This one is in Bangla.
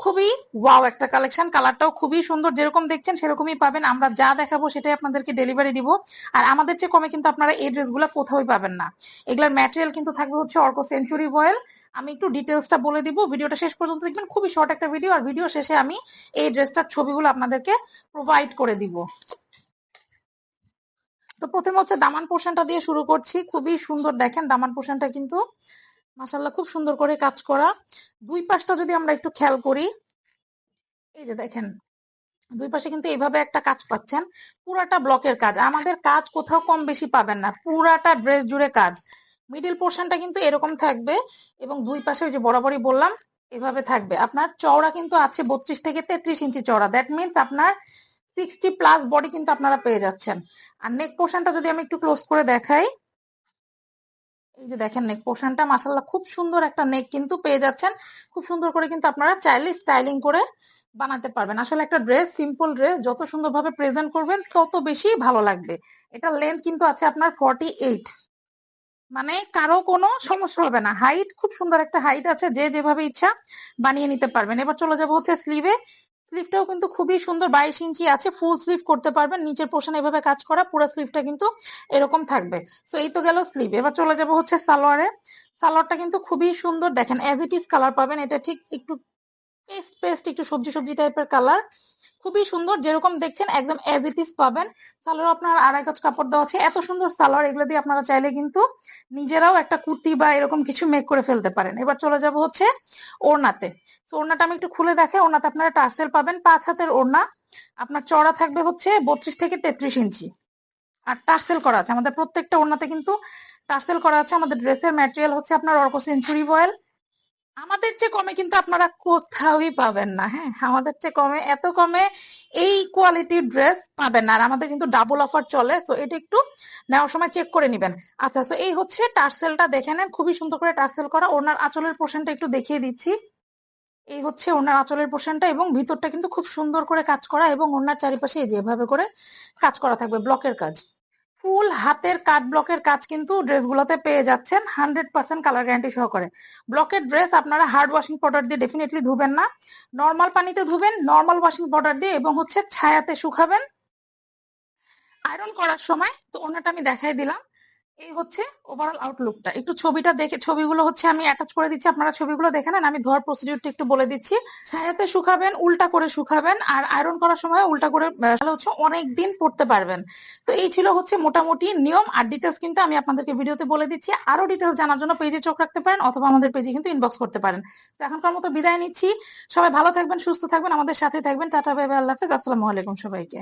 খুবই ওয়াও একটা কালেকশন কালারটাও খুবই সুন্দর, যেরকম দেখছেন সেরকমই পাবেন। আমরা যা দেখাবো সেটাই আপনাদেরকে ডেলিভারি দিব। আর আমাদের চেয়ে কমে কিন্তু আপনারা এই ড্রেসগুলো কোথাওই পাবেন না। এগুলোর ম্যাটেরিয়াল কিন্তু থাকবে হচ্ছে অর্কো সেঞ্চুরি বয়েল আমি একটু ডিটেলসটা বলে দিব। ভিডিওটা শেষ পর্যন্ত দেখবেন। খুবই শর্ট একটা ভিডিও আর ভিডিও শেষে আমি এই ড্রেসটার ছবিগুলো আপনাদেরকে প্রোভাইড করে দিব। তো প্রথমে হচ্ছে দামান পোর্শনটা দিয়ে শুরু করছি। খুবই সুন্দর দেখেন, দামান পোর্শনটা কিন্তু। মাসাল্লাহ খুব সুন্দর করে কাজ করা। দুই পাশটা যদি আমরা একটু খেয়াল করি, এই যে দেখেন, দুই পাশে কিন্তু এইভাবে একটা কাজ পাচ্ছেন। পুরাটা ব্লকের কাজ। আমাদের কাজ কোথাও কম বেশি পাবেন না। পুরাটা ড্রেস জুড়ে কাজ। মিডিল পোর্শনটা কিন্তু এরকম থাকবে এবং দুই পাশে ওই যে বরাবরই বললাম, এভাবে থাকবে। আপনার চওড়া কিন্তু আছে বত্রিশ থেকে তেত্রিশ ইঞ্চি চওড়া। দ্যাট মিনস আপনার সিক্সটি প্লাস বডি কিন্তু আপনারা পেয়ে যাচ্ছেন। আর নেক পোর্শনটা যদি আমি একটু ক্লোজ করে দেখাই এই যে দেখেন নেক পোর্শনটা মাসাল্লাহ খুব সুন্দর একটা নেক কিন্তু পেয়ে যাচ্ছেন। খুব সুন্দর করে কিন্তু আপনারা চাইলে স্টাইলিং করে বানাতে পারবেন। আসলে একটা ড্রেস সিম্পল ড্রেস যত সুন্দরভাবে প্রেজেন্ট করবেন, তত বেশি ভালো লাগবে। এটা লেন্থ কিন্তু আছে আপনার ফর্টি এইট মানে কারও কোনো সমস্যা হবে না। হাইট খুব সুন্দর একটা হাইট আছে। যে যেভাবে ইচ্ছা বানিয়ে নিতে পারবেন। এবার চলে যাব হচ্ছে স্লিভে স্লিভটাও কিন্তু খুবই সুন্দর। বাইশ ইঞ্চি আছে ফুল স্লিভ করতে পারবেন। নিচের পোর্শন এভাবে কাজ করা, পুরো স্লিভটা কিন্তু এরকম থাকবে। তো এই তো গেল স্লিভ এবার চলে যাব হচ্ছে সালোয়ারে। সালোয়ারটা কিন্তু খুবই সুন্দর। দেখেন এজ ইট ইজ কালার পাবেন। এটা ঠিক একটু পেস্ট পেস্ট একটু সবজি সবজি টাইপের কালার খুবই সুন্দর, যেরকম দেখছেন, একদম এজ ইট ইজ পাবেন। সালোয়ার আপনার আড়াই গজ কাপড় দেওয়া আছে। এত সুন্দর সালোয়ার এগুলো দিয়ে আপনারা চাইলে কিন্তু নিজেরাও একটা কুর্তি বা এরকম কিছু মেক করে ফেলতে পারেন। এবার চলে যাব হচ্ছে ওড়নাতে। ওড়নাটা আমি একটু খুলে দেখে, ওড়নাতে আপনারা টার্সেল পাবেন পাঁচ হাতের ওড়না। আপনার চড়া থাকবে হচ্ছে বত্রিশ থেকে তেত্রিশ ইঞ্চি। আর টার্সেল করা আছে। আমাদের প্রত্যেকটা ওড়নাতে কিন্তু টার্সেল করা আছে। আমাদের ড্রেসের ম্যাটেরিয়াল হচ্ছে আপনার অর্কো সেঞ্চুরি বয়েল আমাদের চেয়ে কমে কিন্তু আপনারা কোথাওই পাবেন না হ্যাঁ? আমাদের চেয়ে কমে, এত কমে এই কোয়ালিটির ড্রেস পাবেন না। আর আমাদের কিন্তু ডাবল অফার চলে সো এটা একটু নেওয়ার সময় চেক করে নিবেন। আচ্ছা সো এই হচ্ছে টার্সেলটা দেখে নেন, খুবই সুন্দর করে টার্সেল করা। ওনার আঁচলের পোর্শনটা একটু দেখিয়ে দিচ্ছি। এই হচ্ছে ওনার আঁচলের পোর্শনটা এবং ভিতরটা কিন্তু খুব সুন্দর করে কাজ করা এবং ওনার চারিপাশে যেভাবে করে কাজ করা থাকবে, ব্লকের কাজ। ফুল হাতের কাট ব্লকের কাজ কিন্তু ড্রেসগুলোতে পেয়ে যাচ্ছেন। হান্ড্রেড পার্সেন্ট কালার গ্যারান্টি সহকারে। ব্লকের ড্রেস আপনারা হার্ড ওয়াশিং পাউডার দিয়ে ডেফিনেটলি ধুবেন না। নর্মাল পানিতে ধুবেন নর্মাল ওয়াশিং পাউডার দিয়ে এবং হচ্ছে ছায়াতে শুকাবেন। আয়রন করার সময়, তো ওনাটা আমি দেখাই দিলাম। এই হচ্ছে ওভারঅল আউটলুকটা একটু ছবিটা দেখে, ছবিগুলো হচ্ছে আমি অ্যাটাচ করে দিচ্ছি। আপনারা ছবিগুলো দেখে নেন, আমি ধোয়ার প্রসিডিউরটা একটু বলে দিচ্ছি। ছায়াতে শুকাবেন, উল্টা করে শুকাবেন, আর আয়রন করার সময় উল্টা করে হচ্ছে অনেক দিন পড়তে পারবেন। তো এই ছিল হচ্ছে মোটামুটি নিয়ম, আর ডিটেলস কিন্তু আমি আপনাদেরকে ভিডিওতে বলে দিচ্ছি। আরও ডিটেলস জানার জন্য পেজে চোখ রাখতে পারেন, অথবা আমাদের পেজে কিন্তু ইনবক্স করতে পারেন। তো এখনকার মতো বিদায় নিচ্ছি। সবাই ভালো থাকবেন, সুস্থ থাকবেন, আমাদের সাথে থাকবেন। টাটা বাই আল্লাহ হাফেজ। আসসালামু আলাইকুম সবাইকে।